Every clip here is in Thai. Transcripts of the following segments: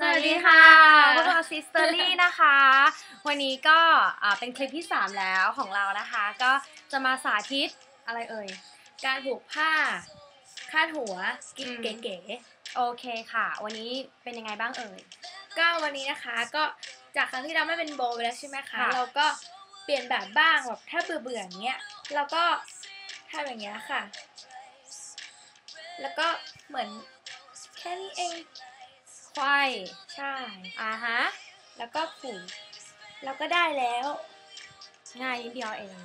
สวัสดีค่ะพวกเราซิสเตอรี่นะคะ วันนี้ก็อ่าเป็นคลิปที่ 3 แล้วของเรานะคะ ก็จะมาสาธิตอะไรเอ่ย การผูกผ้า คาดหัวกิ๊บอืมเก๋โอเคค่ะ วันนี้เป็นยังไงบ้างเอ่ยๆก็วันนี้นะคะก็จากครั้งที่เราไม่เป็นโบว์ไปแล้วใช่ไหมคะค่ะเราก็เปลี่ยนแบบบ้างแบบถ้าเบื่อเบื่อๆอย่างเงี้ยเราก็ทำอย่างเงี้ยค่ะ แล้วก็เหมือนแค่นี้เอง ควายใช่อ่าฮะ แล้วก็ผูกเราก็ได้แล้ว ง่ายนิดเดียวเอง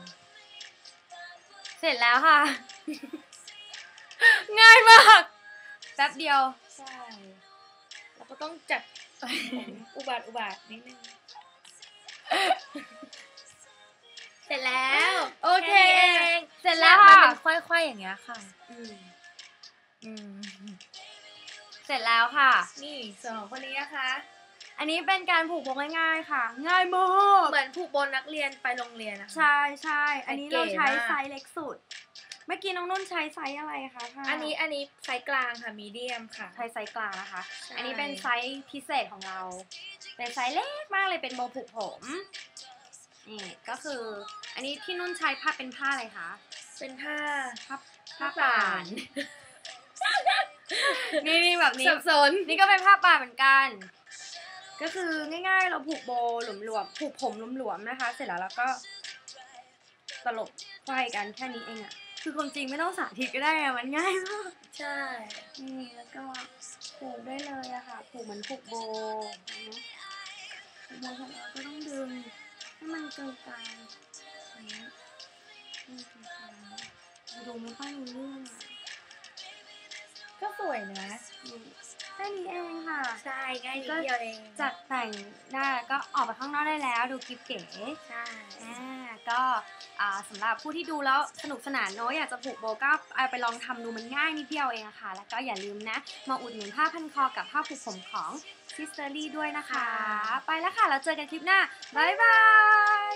เสร็จแล้วค่ะ ง่ายมากแป๊บเดียว ใช่เราก็ต้องจัดผมอุบาทอุบาทนิดนึงเสร็จแล้ว โอเคแนี้เองเสร็จแล้วมันค่ะเป็นค่อยๆอย่างเงี้ยค่ะ อืมอืมเส ร็จแล้วค่ะ นี่ส่วนของคนนี้นะคะ อันนี้เป็นการผูกโบง่ายๆค่ะ ง่ายมากเหมือนผูกบนนักเรียนไปโรงเรียนนะคะ ใช่ใช่อันนี้เก๋เราใช้มากไซส์เล็กสุด เมื่อกี้น้องนุ่นใช้ไซส์อะไรคะผ้าอันนี้อันนี้ไซส์กลางค่ะมีเดียมค่ะ ใช้ไซส์กลางนะคะใช่อันนี้เป็นไซส์พิเศษของเรา เป็นไซส์เล็กมากเลยเป็นโบผูกผมนี่ก็คืออันนี้ที่นุ่นใช้ผ้าเป็นผ้าอะไรคะ เป็นผ้าผ้าผ้าป่าป่าน นนี่นี่แบบนี้สับสนนี่ก็เป็นผ้าป่าเหมือนกัน ก็คือง่ายๆเราผูกโบหลวมๆผูกผมหลวมๆนะคะ เสร็จแล้วเราก็ตลบไฟกันแค่นี้เองอะคือความจริงไม่ต้องสาธิตก็ได้อะมันง่ายมากใช่ นี่แล้วก็ผูกได้เลยอะค่ะ ผูกเหมือนผูกโบนะผูกโบของเราก็ต้องดึงให้มันเกลีกลางอย่างนี้ให้มันเกลีกลางดูไม่ค่อยรู้เรื่องอะก็ส วยนะนี่แค่นี้เองค่ะใช่ง่ายนิดเดียวเองจัดแต่งได้แล้วก็ออกไปข้างนอกได้แล้วดูกิฟเก๋ใช่อ่าก็อ่าสำหรับผู้ที่ดูแล้วสนุกสนานเนอะอยากจะผูกโบก็เอาไปลองทำดูมันง่ายนิดเดียวเองอะค่ะ แล้วก็อย่าลืมนะ มาอุดหนุนผ้าพันคอกับผ้าผูกผมของ Sisterly ด้วยนะคะ ไปแล้วค่ะ แล้วเจอกันคลิปหน้า บ๊ายบาย